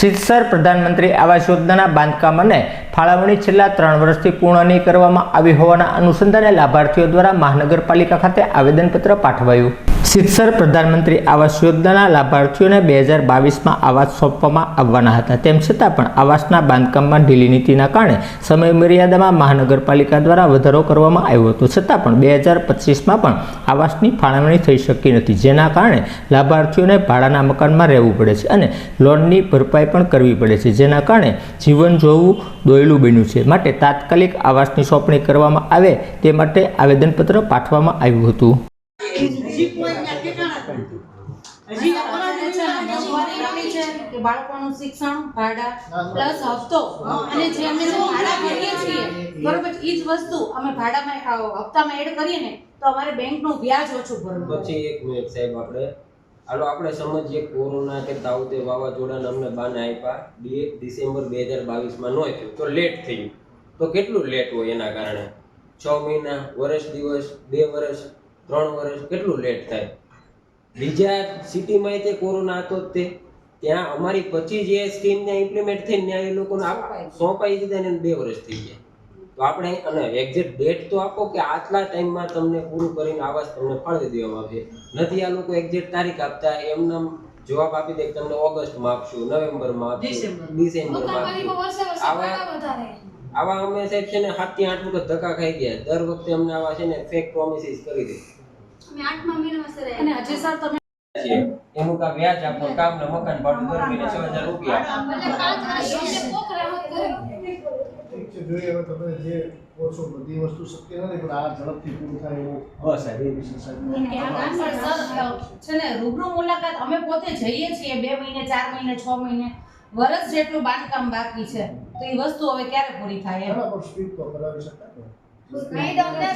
સિત્સર પ્રધાનમંત્રી આવાસ યોજનાના બાંધકામ અને ફાળવણી છેલ્લા ત્રણ વર્ષથી પૂર્ણ નહીં કરવામાં આવી હોવાના અનુસંધાને લાભાર્થીઓ દ્વારા મહાનગરપાલિકા ખાતે આવેદનપત્ર પાઠવાયું. સિત્સર પ્રધાનમંત્રી આવાસ યોજનાના લાભાર્થીઓને બે હજાર બાવીસમાં આવાસ સોંપવામાં આવવાના હતા. તેમ છતાં પણ આવાસના બાંધકામમાં ઢીલી નીતિના કારણે સમય મર્યાદામાં મહાનગરપાલિકા દ્વારા વધારો કરવામાં આવ્યો હતો. છતાં પણ બે હજાર પચીસમાં પણ આવાસની ફાળવણી થઈ શકી નથી. જેના કારણે લાભાર્થીઓને ભાડાના મકાનમાં રહેવું પડે છે અને લોનની ભરપાઈ પણ કરવી પડે છે. જેના કારણે જીવન જોવું દોયલું બન્યું છે. માટે તાત્કાલિક આવાસની સોંપણી કરવામાં આવે તે માટે આવેદનપત્ર પાઠવવામાં આવ્યું હતું. હજી અમારા જે છે ને, મોંઘવારી એટલી છે? કે બાળકોનું શિક્ષણ ભાડા પ્લસ હપ્તો. અને જે અમે ભાડા ભરીએ છીએ બરોબર એ જ વસ્તુ અમે ભાડામાં હપ્તામાં એડ કરીએ ને તો અમારે બેંકનું વ્યાજ ઓછું ભરવું પડે. પછી એક મિનિટ સાહેબ આપણે હાલો આપણે સમજીએ કોરોના કે તાવતે વાવાઝોડાને અમને બાને આપ્યા. ડિસેમ્બર બે હજાર બાવીસમાં ન થયું તો લેટ થયું. તો કેટલું લેટ હોય એના કારણે? છ મહિના વર્ષ દિવસ બે વર્ષ? ત્રણ વર્ષ કેટલું લેટ થાય? બીજા સિટીમાં તે કોરોના હતો જ તે ત્યાં અમારી પછી જે સ્કીમ ત્યાં ઇમ્પ્લિમેન્ટ થઈ ત્યાં એ લોકોને આપ- સોંપાઈ દીધા. ને બે વર્ષ થઈ ગયા. તો આપણે અને એક્ઝેક્ટ ડેટ તો આપો કે આટલા ટાઈમમાં તમને પૂરું કરીને આવાસ તમને ફાળવી દેવામાં આવશે. નથી આ લોકો એક્ઝેક્ટ તારીખ આપતા એમને જવાબ આપી દે તમને ઓગસ્ટમાં આપશું નવેમ્બરમાં આપશું ડિસેમ્બર. ડિસેમ્બરમાં આપશું. આવા આવા અમે સાહેબ છે ને સાતથી આઠ વખત ધક્કા ખાઈ ગયા. દર વખતે અમને આવા છે ને ફેક પ્રોમિસીસ કરી દે. અને હજી સર તમે છે એનું કા વ્યાજ આપો કામ ને મકાન ભાડું દર મહિને છ હજાર રૂપિયા. ઠીક છે જોઈએ હવે તમે જે કહો બધી વસ્તુ શક્ય નથી પણ આ ઝડપથી પૂરું થાય એવું. બસ સાહેબ એ વિશે સાહેબ. છે. ને રૂબરૂ મુલાકાત અમે પોતે જઈએ છીએ બે મહિને ચાર મહિને છ મહિને. વર્ષ જેટલું બાંધકામ બાકી છે તો એ વસ્તુ હવે ક્યારે પૂરી થાય બરાબર સ્પીડ તો કરાવી શકાય ને. મેડમને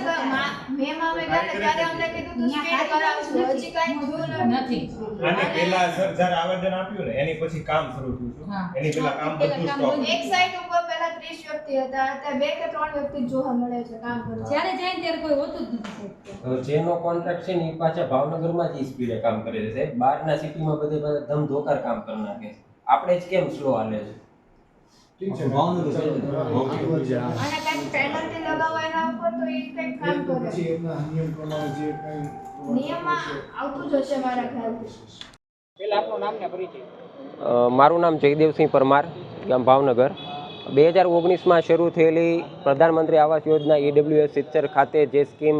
મેમ અમે ગયા ત્યારે અમને કીધું તું સ્પીડ કરાવશું. હજી કાંઈ થયું નથી. નથી. આને સર જ્યારે આવેદન આપ્યું ને એની પછી કામ શરૂ થયું હા. છે એની પહેલા કામ બધું સ્ટોપ એક સાઈડ ઉપર પહેલા 30 વ્યક્તિ હતા. અત્યારે બે કે ત્રણ વ્યક્તિ જોવા મળે છે કામ કરવા. જ્યારે જાય ત્યારે કોઈ હોતું જ નથી જેનો કોન્ટ્રાક્ટ છે ને એ પાછા ભાવનગરમાં જ સ્પીડે કામ કરે છે બહારના સિટીમાં બધે બધા ધમધોકાર કામ કરી નાખે આપણે જ કેમ સ્લો હાલે છે? ઠીક છે ભાવનગર છે. અને કંઈક પેનલ્ટી લગાવવા એના ઉપર તો એ કંઈક કામ કરે. પછી એમના નિયમ પ્રમાણે જે કંઈ નિયમમાં આવતું જ હશે મારા ખ્યાલથી. અ, મારું નામ જયદેવસિંહ પરમાર ગામ ભાવનગર. બે હજાર ઓગણીસમાં શરૂ થયેલી પ્રધાનમંત્રી આવાસ યોજના ઈડબ્લ્યુએસ સિત્તેર ખાતે જે સ્કીમ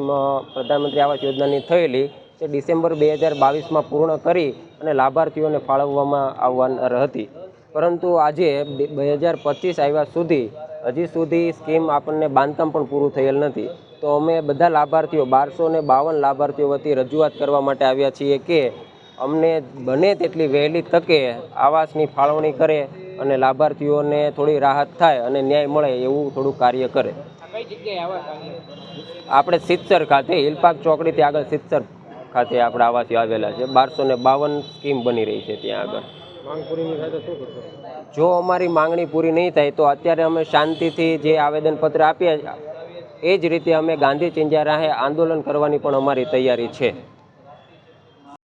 પ્રધાનમંત્રી આવાસ યોજનાની થયેલી તે ડિસેમ્બર બે હજાર બાવીસમાં પૂર્ણ કરી અને લાભાર્થીઓને ફાળવવામાં આવવાની હતી પરંતુ આજે બે હજાર પચીસ આવ્યા સુધી, હજી સુધી સ્કીમ આપણને બાંધકામ પણ પૂરું થયેલ નથી. તો અમે બધા લાભાર્થીઓ, બારસો ને બાવન લાભાર્થીઓ વતી રજૂઆત કરવા માટે આવ્યા છીએ કે, અમને બને તેટલી વહેલી તકે આવાસની ફાળવણી કરે અને લાભાર્થીઓને થોડી રાહત થાય અને ન્યાય મળે એવું થોડું કાર્ય કરે. આપણે સિત્સર ખાતે, હિલપાક ચોકડીથી આગળ સિત્સર ખાતે આપણે આવાસીઓ આવેલા છે. બારસો ને બાવન સ્કીમ બની રહી છે ત્યાં આગળ. જો અમારી માંગણી પૂરી નહીં થાય તો અત્યારે અમે શાંતિથી જે આવેદનપત્ર આપ્યા એ જ રીતે અમે ગાંધી ચિંજા રાહે આંદોલન કરવાની પણ અમારી તૈયારી છે.